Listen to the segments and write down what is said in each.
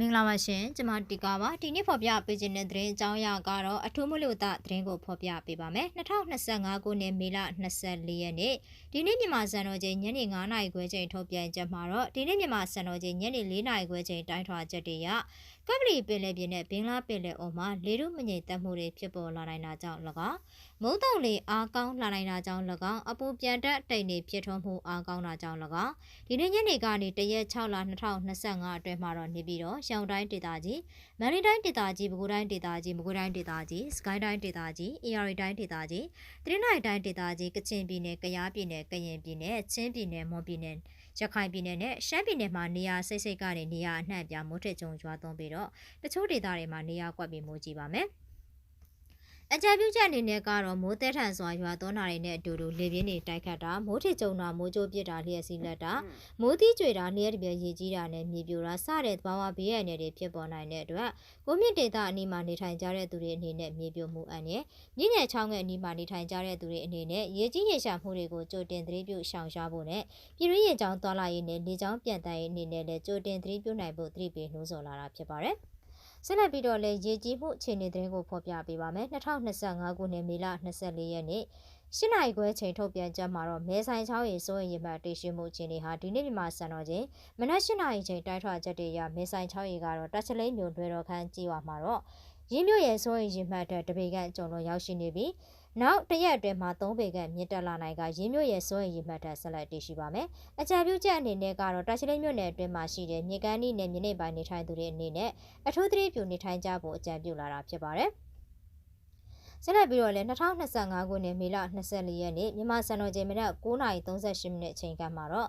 မင်္ဂလာပါရှင်ကျွန်မတီကာပါဒီနေ့ဖော်ပြပေးခြင်းတဲ့သတင်းအကြောင်းအရာကတော့အထူးမလို့တာသတင်းကိုဖော်ပြပေးပါမယ်2025ခုနှစ်မေလ24ရက်နေ့ဒီနေ့မြန်မာစံတော်ချိန်ညနေ9:00နာရီခွဲချိန်ထုတ်ပြန်ချက်မှာတော့ဒီနေ့မြန်မာစံတော်ချိန်ညနေ4:00နာရီခွဲချိန်တိုင်းထွာချက်တွေရကပလီပင်လယ်ပြင်နဲ့ဘင်္ဂလားပင်လယ်အော်မှာလေထုမငြိမ်သက်မှုတွေဖြစ်ပေါ်လာနိုင်တာကြောင့်၎င်း မုံတုံလေအားကောင်းလာနိုင်တာကြောင့်၎င်းအပူပြန်တက်တိမ်နေဖြစ်ထွန်းမှုအားကောင်းတာကြောင့်၎င်းဒီနေ့ညနေကနေတရက်6လ2025အတွင်းမှာတော့နေပြီးတော့ရှောင်းတိုင်းဒေသကြီးမန္တလေးတိုင်းဒေသကြီးပဲခူးတိုင်းဒေသကြီးမကွေးတိုင်းဒေသကြီးစကိုင်းတိုင်းဒေသကြီးအေရီတိုင်းဒေသကြီးတရနိုင်တိုင်းဒေသကြီးကချင်ပြည်နယ်ကယားပြည်နယ်ကရင်ပြည်နယ်ချင်းပြည်နယ်မွန်ပြည်နယ်ရခိုင်ပြည်နယ်နဲ့ရှမ်းပြည်နယ်မှာနေရာစိတ်စိတ်ကနေနေရာအနှံ့ပြမိုးထစ်ကြုံကျွာသွန်းပြီးတော့တချို့ဒေသတွေမှာနေရာကွက်ပြီးမိုးကြီးပါမယ်။ အကြံပြုချက်အနေနဲ့ကတော့မိုးတဲထန်စွာရွာသွန်းတာတွေနဲ့အတူတူလေပြင်းတွေတိုက်ခတ်တာမိုးထစ်ကြုံတာမိုးကြိုးပစ်တာလျှက်စီးလက်တာမိုးသီးကြွေတာလျှက်တပြက်ရေကြီးတာနဲ့မြေပြိုတာစတဲ့သဘာဝဘေးရန်တွေဖြစ်ပေါ်နိုင်တဲ့အတွက်ကိုမြင့်ဒေသအနီးမှာနေထိုင်ကြတဲ့သူတွေအနေနဲ့မြေပြိုမှုအန္တရာယ်မြင့်နယ်ချောင်းငယ်အနီးမှာနေထိုင်ကြတဲ့သူတွေအနေနဲ့ရေကြီးရေရှာမှုတွေကိုကြိုတင်သတိပြုရှောင်ရှားဖို့နဲ့ပြည်ရင်းရင်ကြောင်းသွားလာရေးနဲ့နေကြောင်းပြန်တမ်းရေးအနေနဲ့လည်းကြိုတင်သတိပြုနိုင်ဖို့သတိပေးနှိုးဆော်လာတာဖြစ်ပါတယ်။ ဆက်လက်ပြီးတော့လည်းရေကြီးမှုအခြေအနေသတင်းကိုဖော်ပြပေးပါမယ်2025ခုနှစ်မေလ24ရက်နေ့ရှင်းနိုင်ခွဲချိန်ထုတ်ပြန်ချက်မှာတော့မဲဆိုင်ချောင်းရီစိုးရင်ရမှတေရှိမှုအခြေအနေဟာဒီနေ့မြန်မာစံတော်ချိန်မနက်၈နာရီချိန်တိုက်ထွက်ချက်တွေရမဲဆိုင်ချောင်းရီကတော့တက်ချလိမ့်မြို့တွဲတော်ခန်းကြီးဝါမှာတော့ရင်းမြို့ရဲ့စိုးရင်ရမှတဲ့တပေကန်အကျုံလုံးရောက်ရှိနေပြီး နောက်တရက်အတွင်းမှာ3ပေခန့်မြင့်တက်လာနိုင်ကရင်းမြို့ရဲ့စိုးရင်ရမှတ်ထဆက်လက်တည်ရှိပါမယ်။အကြံပြုချက်အနေနဲ့ကတော့တာချလိမ့်မြို့နယ်အတွင်းမှာရှိတဲ့မြေကမ်းနီးနယ်မြေနေပိုင်းနေထိုင်သူတွေအနေနဲ့အထူးသတိပြုနေထိုင်ကြဖို့အကြံပြုလာတာဖြစ်ပါတယ်။ဆက်လက်ပြီးတော့လည်း2025ခုနှစ်မေလ24ရက်နေ့မြန်မာစံတော်ချိန်မြတ်9:38မိနစ်အချိန်ကမှတော့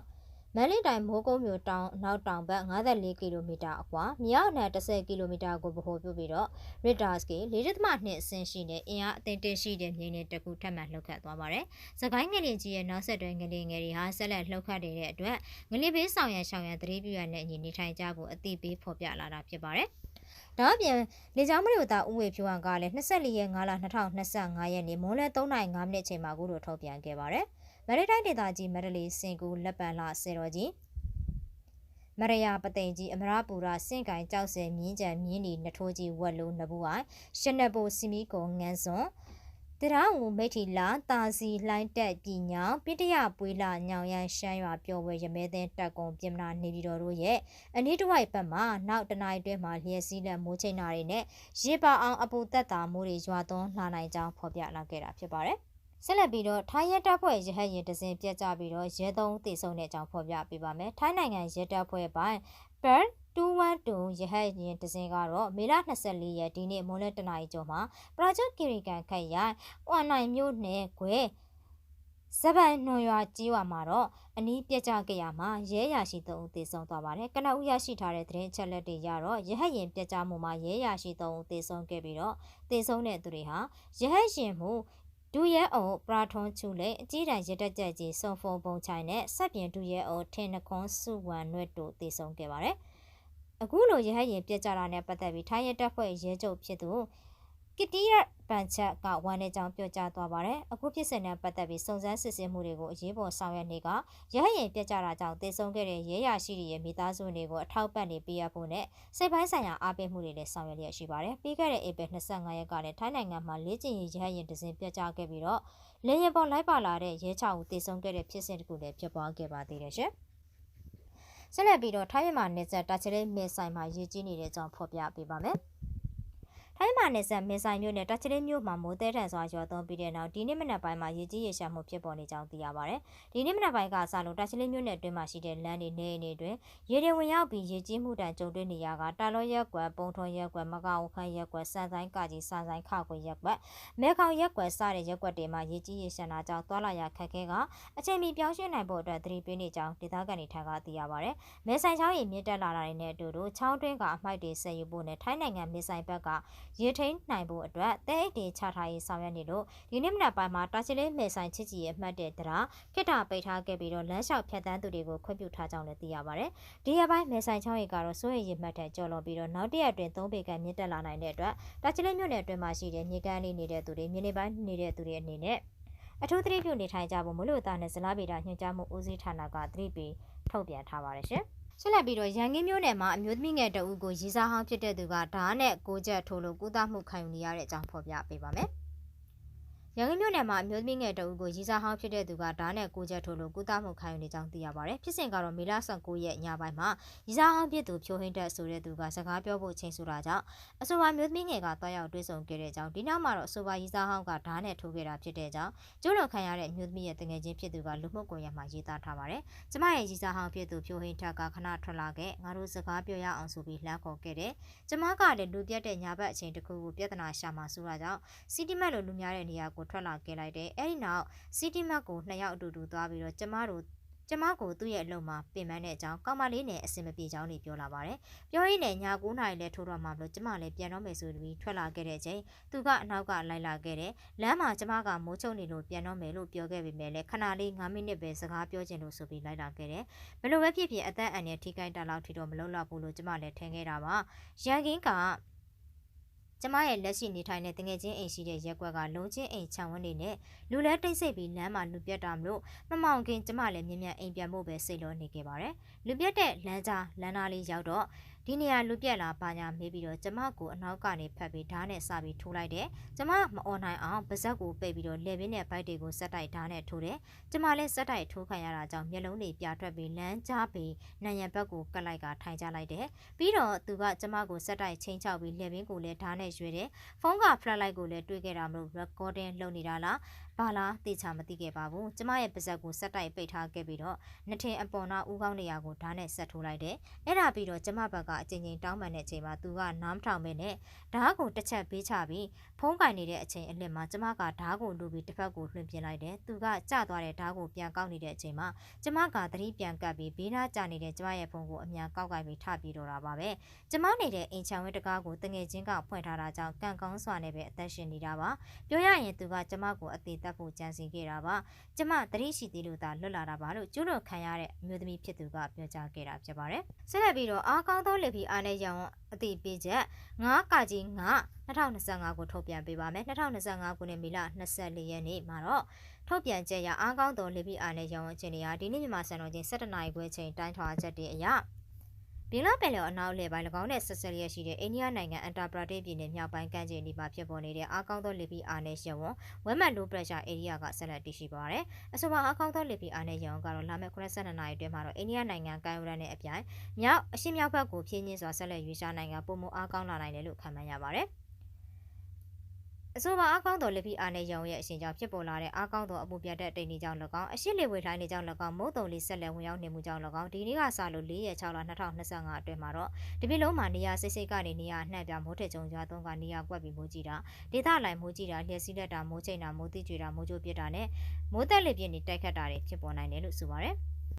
မန္တလေးတိုင်းမိုးကုတ်မြို့တောင်နောက်တောင်ဘက်54ကီလိုမီတာအကွာမြောက်အနယ်10ကီလိုမီတာကိုဗဟိုပြုပြီးတော့ Richter scale 4.2အဆင့်ရှိတဲ့အင်အားအသင့်တင်ရှိတဲ့မြေနေတစ်ခုထပ်မံလှုပ်ခတ်သွားပါတယ်။စကိုင်းငလင်ကြီးရဲ့နောက်ဆက်တွဲငလင်ငယ်တွေဟာဆက်လက်လှုပ်ခတ်နေတဲ့အတွက်ငလင်ဘေးဆောင်ရန်ရှောင်ရန်သတိပြုရတဲ့ညီနေထိုင်ကြဖို့အသိပေးဖော်ပြလာတာဖြစ်ပါတယ်။ဒါအပြင်လေကြောင်းမလို့တာဥဝေဖြိုးဟန်ကလည်း24ရက်5လ2025ရက်နေ့မွန်းလယ်3:05မိနစ်ချိန်မှာကုလိုထုတ်ပြန်ခဲ့ပါတယ်။ မရတိုင်းဒေသကြီးမရလီစင်ကူလက်ပံလှစေတော်ကြီးမရယာပသိမ်ကြီးအမရပူရစင့်ကင်ကြောက်စဲမြင်းကြံမြင်းဒီနထိုးကြီးဝက်လုံးနဘူးအိုင်ရှနဘိုစီမီကိုငန်းစွန်တရဝမိထီလာတာစီလှိုင်းတက်ပြည်ညောင်ပိတရပွေးလာညောင်ရန်ရှမ်းရွာပျော်ဝဲရမဲသင်းတက်ကုံပြင်မနာနေပြည်တော်တို့ရဲ့အနီးတစ်ဝိုက်ဘက်မှာနောက်တနအိတွဲမှာလျက်စီးလက်မိုးချိန်နာတွေနဲ့ရေပါအောင်အပူတက်တာမိုးတွေရွာသွန်းလာနိုင်ကြောင်းဖော်ပြလာခဲ့တာဖြစ်ပါတယ်။ ဆက်လက်ပြီးတော့ထိုင်းရဲတပ်ဖွဲ့ရဟတ်ရင်တစင်ပြက်ကြပြီးတော့ရဲသုံးတေဆုံးတဲ့အကြောင်းဖော်ပြပေးပါမယ်။ထိုင်းနိုင်ငံရဲတပ်ဖွဲ့ပိုင်း Per 212ရဟတ်ရင်တစင်ကတော့မေလ24ရက်ဒီနေ့မွန်းလယ်တနာရီကျော်မှာ Project Kirikan ခက်ရိုင်အွန်နိုင်မြို့နယ်ခွဲစပန်နှွန်ရွာကြီးဝါမှာတော့အနီးပြက်ကြခဲ့ရမှာရဲရရှိသုံးဦးသေဆုံးသွားပါတယ်။ကနဦးရရှိထားတဲ့သတင်းချက်လက်တွေရတော့ရဟတ်ရင်ပြက်ကြမှုမှာရဲရရှိသုံးဦးသေဆုံးခဲ့ပြီးတော့သေဆုံးတဲ့သူတွေဟာရဟတ်ရင်မှု ဒူရဲအောင်ပရာထွန်ချူလေအကြီးတန်းရတက်ကြကြီးစုံဖုံပုံချိုင်နဲ့ဆက်ပြင်ဒူရဲအောင်ထင်နှခွန်စုဝံနွဲ့တို့တည်ဆုံခဲ့ပါတယ်။အခုလိုရဟတ်ရင်ပြက်ကြတာနဲ့ပတ်သက်ပြီးထိုင်းရဲတပ်ဖွဲ့ရဲချုပ်ဖြစ်သူ ကတီရပန်ချက်ကဝမ်းနေကြောင်းပြောကြားသွားပါတယ်။အခုဖြစ်စဉ်နဲ့ပတ်သက်ပြီးစုံစမ်းစစ်ဆေးမှုတွေကိုအရေးပေါ်ဆောင်ရွက်နေကရဟရင်ပြက်ကြတာကြောင့်တေဆုံးခဲ့တဲ့ရဲရရှိရဲ့မိသားစုတွေကိုအထောက်ပံ့နေပေးရဖို့နဲ့စိတ်ပိုင်းဆိုင်ရာအားပေးမှုတွေလည်းဆောင်ရွက်လျက်ရှိပါတယ်။ပြီးခဲ့တဲ့ဧပြီ25ရက်ကလည်းထိုင်းနိုင်ငံမှာလေ့ကျင့်ရေးရဟရင်တစဉ်ပြက်ကြခဲ့ပြီးတော့လေရင်ပေါ်လိုက်ပါလာတဲ့ရဲချောက်တေဆုံးခဲ့တဲ့ဖြစ်စဉ်တခုလည်းဖြစ်ပွားခဲ့ပါသေးတယ်ရှင်။ဆက်လက်ပြီးတော့ထိုင်းမြန်မာနယ်စပ်တာချလေးမေဆိုင်မှာရည်ကြီးနေတဲ့အကြောင်းဖော်ပြပေးပါမယ်။ ထိုင်းမာနယ်စပ်မင်းဆိုင်မြို့နယ်တချလေးမြို့မှာမိုးတဲထန်စွာရွာသွန်းပြီးတဲ့နောက်ဒီနေ့မနက်ပိုင်းမှာရေကြီးရေရှာမှုဖြစ်ပေါ်နေကြောင်းသိရပါတယ်။ဒီနေ့မနက်ပိုင်းကစလို့တချလေးမြို့နယ်အတွင်းမှာရှိတဲ့လမ်းတွေနေနေတွင်ရေတွေဝင်ရောက်ပြီးရေကြီးမှုတန်ကြုံတွေ့နေရကတာလောရက်ကွယ်ပုံထုံရက်ကွယ်မကောက်ခန်းရက်ကွယ်စံဆိုင်ကကြီးစံဆိုင်ခကွယ်ရက်ကွယ်မဲခေါင်ရက်ကွယ်စတဲ့ရက်ကွက်တွေမှာရေကြီးရေရှာတာကြောင့်သွာလာရခက်ခဲကအချိန်မီပြောင်းရွှေ့နိုင်ဖို့အတွက်သတိပေးနေကြောင်းဒေသခံတွေထံကသိရပါတယ်။မဲဆိုင်ချောင်းရေမြင့်တက်လာတာတွေနဲ့အတူတူချောင်းတွင်းကအမိုက်တွေဆက်ယူဖို့နဲ့ထိုင်းနိုင်ငံမဲဆိုင်ဘက်က ရေထိန်နိုင်ဖို့အတွက်တဲအိတ်တွေချထားရေးဆောင်ရွက်နေလို့ဒီနေ့မနက်ပိုင်းမှာတာချီလေးမဲဆိုင်ချစ်ကြည်ရဲ့အမှတ်တဲ့တရားခိတ္တပိတ်ထားခဲ့ပြီးတော့လမ်းလျှောက်ဖြတ်တန်းသူတွေကိုခွင့်ပြုထားကြောင်းလည်းသိရပါတယ်။ဒီရက်ပိုင်းမဲဆိုင်ချောင်းရီကတော့စိုးရိမ်ရမှတ်တဲ့ကြော်လွန်ပြီးတော့နောက်တရက်အတွင်းသုံးပေကမြင့်တက်လာနိုင်တဲ့အတွက်တာချီလေးမြို့နယ်အတွင်းမှာရှိတဲ့မြေကမ်းလေးနေတဲ့သူတွေမြေနေပိုင်းနေတဲ့သူတွေအနေနဲ့အထူးသတိပြုနေထိုင်ကြဖို့မလို့တာနဲ့ဇလားဗေဒညွှန်ကြားမှုဦးစီးဌာနကသတိပေးထုတ်ပြန်ထားပါတယ်ရှင်။ ဆက်လက်ပြီးတော့ရန်ကင်းမြို့နယ်မှာအမျိုးသမီးငယ်တအုပ်ကိုရီစားဟောင်းဖြစ်တဲ့သူကဓာတ်နဲ့ကိုချက်ထိုးလို့ကုသမှုခံယူနေရတဲ့အကြောင်းဖော်ပြပေးပါမယ်။ ရန်ကုန်မြို့နယ်မှာအမျိုးသမီးငယ်တအုပ်ကိုရီစားဟောင်းဖြစ်တဲ့သူကဓာတ်နဲ့ကိုချက်ထိုးလို့ကုသမှုခံယူနေကြောင်းသိရပါတယ်။ဖြစ်စဉ်ကတော့မေလ19ရက်ညပိုင်းမှာရီစားဟောင်းဖြစ်သူဖြိုဟင်းတက်ဆိုတဲ့သူကစကားပြောဖို့ချိန်ဆိုတာကြောင့်အဆိုပါမျိုးသမီးငယ်ကတွားရောက်တွေ့ဆုံခဲ့တဲ့ကြောင်းဒီနောက်မှာတော့အဆိုပါရီစားဟောင်းကဓာတ်နဲ့ထိုးခဲ့တာဖြစ်တဲ့ကြောင်းကျိုးတော်ခံရတဲ့အမျိုးသမီးရဲ့တငယ်ချင်းဖြစ်သူကလူမှုကွန်ရက်မှာရေးသားထားပါတယ်။ကျမရဲ့ရီစားဟောင်းဖြစ်သူဖြိုဟင်းထက်ကခဏထွက်လာခဲ့ငါတို့စကားပြောရအောင်ဆိုပြီးလှမ်းခေါ်ခဲ့တယ်။ကျမကလည်းလူပြတ်တဲ့ညာဘက်အချိန်တစ်ခုကိုပြဿနာရှာမှဆိုတာကြောင့်စီတီမက်လိုလူများတဲ့နေရာကိုထွက်လာခဲ့လိုက်တယ်။အဲဒီနောက်စီတီမက်ကိုနှစ်ယောက်အတူတူသွားပြီးတော့ကျမတို့ကျမကိုသူ့ရဲ့အလုပ်မှာပြင်ပန်းတဲ့အကြောင်းကောင်းမလေးနဲ့အဆင်မပြေကြောင်းတွေပြောလာပါတယ်။ပြောရင်းနဲ့ည9နာရီလဲထိုးတော့မှမလို့ကျမလည်းပြန်တော့မယ်ဆိုပြီးထွက်လာခဲ့တဲ့အချိန်သူကအနောက်ကလိုက်လာခဲ့တယ်။လမ်းမှာကျမကမိုးချုံနေလို့ပြန်တော့မယ်လို့ပြောခဲ့ပေမဲ့လည်းခဏလေး9မိနစ်ပဲစကားပြောချင်လို့ဆိုပြီးလိုက်လာခဲ့တယ်။ဘယ်လိုပဲဖြစ်ဖြစ်အသက်အန္တရာယ်ထိခိုက်တာလောက်ထိတော့မလုံလောက်ဘူးလို့ကျမလည်းထင်ခဲ့တာပါ။ရန်ကင်းက ကျမရဲ့လက်ရှိနေထိုင်တဲ့တငယ်ချင်းအိမ်ရှိတဲ့ရက်ွက်ကလုံးချင်းအိမ်ခြံဝန်းတွေနဲ့လူလဲတိတ်ဆိတ်ပြီးလမ်းမှာလူပြတ်တာမလို့မမောင်ခင်ကျမလည်းမြင်မြန်အိမ်ပြန်ဖို့ပဲစိတ်လုံးနေခဲ့ပါတယ်။လူပြတ်တဲ့လမ်းကြားလမ်းသားလေးရောက်တော့ ဒီနေရာလူပြက်လာပါညာမေးပြီးတော့ကျမကိုအနောက်ကနေဖက်ပြီးဓာတ်နဲ့စပြီးထိုးလိုက်တယ်။ကျမမអော်နိုင်အောင်ပါဇက်ကိုပိတ်ပြီးတော့လေပင်းနဲ့ဘိုက်တွေကိုစက်တိုက်ဓာတ်နဲ့ထိုးတယ်။ကျမလည်းစက်တိုက်ထိုးခံရတာကြောင့်မျက်လုံးတွေပြထွက်ပြီးလမ်းကြားပြီးနံရံဘက်ကိုကတ်လိုက်ကထိုင်ကြလိုက်တယ်။ပြီးတော့သူကကျမကိုစက်တိုက်ချင်းချောက်ပြီးလေပင်းကိုလည်းဓာတ်နဲ့ရွေတယ်။ဖုန်းက flat light ကိုလည်းတွေးခဲ့တာမလို့ recording လုပ်နေတာလား။ ဘာလားတေချာမသိခဲ့ပါဘူး။ကျမရဲ့ပါဇက်ကိုစက်တိုက်ပိတ်ထားခဲ့ပြီးတော့နှစ်ထင်အပေါ်နာဦးကောင်းနေရာကိုဓာတ်နဲ့ဆက်ထိုးလိုက်တယ်။အဲ့ဒါပြီးတော့ကျမဘက်ကအချိန်ချင်းတောင်းပန်တဲ့အချိန်မှာသူကနားမထောင်မဲနဲ့ဓာတ်ကိုတစ်ချက်ပေးချပြီးဖုံးကင်နေတဲ့အချိန်အလစ်မှာကျမကဓာတ်ကိုလူပြီးတစ်ဖက်ကိုလွှင့်ပြလိုက်တယ်။သူကကျသွားတဲ့ဓာတ်ကိုပြန်ကောက်နေတဲ့အချိန်မှာကျမကသတိပြန်ကပ်ပြီးဘေးနားကျနေတဲ့ကျမရဲ့ဖုန်းကိုအမြန်ကောက်ကင်ပြီးထပြီးတော့တာပါပဲ။ကျမနေတဲ့အိမ်ချံဝဲတကားကိုတငယ်ချင်းကဖွင့်ထားတာကြောင့်ကံကောင်းစွာနဲ့ပဲအသက်ရှင်နေတာပါ။ပြောရရင်သူကကျမကိုအသေးသက်ဖို့ကြံစည်ခဲ့တာပါ။ကျမသတိရှိသေးလို့သာလွတ်လာတာပါလို့ကျူးလွန်ခံရတဲ့အမျိုးသမီးဖြစ်သူကပြောကြားခဲ့တာဖြစ်ပါတယ်။ဆက်လက်ပြီးတော့အားကောင်းသောလေဖီအားနဲ့ရောင်အတိပေးချက်9ကကြီး9 2025ကိုထုတ်ပြန်ပေးပါမယ်2025ခုနှစ်မေလ24ရက်နေ့မှာတော့ထုတ်ပြန်ချက်ရအားကောင်းသောလေပီအားနဲ့ရောင်းဝယ်ခြင်းတွေဟာဒီနေ့မြန်မာစံတော်ချိန်17နာရီခွဲချိန်တိုင်းထွာချက်တွေအရ ဘင်္ဂလားပင်လယ်အနောက်လေပိုင်း၎င်းနဲ့ဆက်ဆက်ရရှိတဲ့အိန္ဒိယနိုင်ငံအန်တာပရာဒေ့ပြည်နယ်မြောက်ပိုင်းကမ်းခြေနေမှာဖြစ်ပေါ်နေတဲ့အားကောင်းသောလေပီအားနဲ့ရဝွန်ဝဲမတ်လိုပရက်ရှာဧရိယာကဆက်လက်တည်ရှိပါတယ်။အဆိုပါအားကောင်းသောလေပီအားနဲ့ရဝွန်ကတော့လာမယ့်82နာရီအတွင်းမှာတော့အိန္ဒိယနိုင်ငံကမ်းရိုးတန်းနဲ့အပြိုင်မြောက်အရှေ့မြောက်ဘက်ကိုဖြင်းညင်းစွာဆက်လက်ရွေးရှားနိုင်ငံပုံမှုအားကောင်းလာနိုင်တယ်လို့ခန့်မှန်းရပါတယ်။ အဆိုပါအားကောင်းတော်လက်ဖီအားနဲ့ရောင်ရဲ့အရှင်ကြောင့်ဖြစ်ပေါ်လာတဲ့အားကောင်းတော်အပူပြတ်တဲ့တိမ်နေကြောင့်၎င်းအရှိလေဝေလှိုင်းနေကြောင့်၎င်းမုတ်တုံလေးဆက်လက်ဝင်ရောက်နေမှုကြောင့်၎င်းဒီနေ့ကစလို့4ရက်6လ2025အတွင်းမှာတော့ဒီပြည်လုံးမှာနေရာစိတ်စိတ်ကနေနေရာနှံ့ပြမိုးထက်ကြုံရွာသွန်းကနေရာကွက်ပြီးမိုးကြည့်တာဒေသလိုက်မိုးကြည့်တာလျှက်စီးလက်တာမိုးချိန်တာမိုးတိကျွေတာမိုးကြိုးပြစ်တာနဲ့မိုးသက်လေပြင်းနေတိုက်ခတ်တာတွေဖြစ်ပေါ်နိုင်တယ်လို့ဆိုပါတယ်။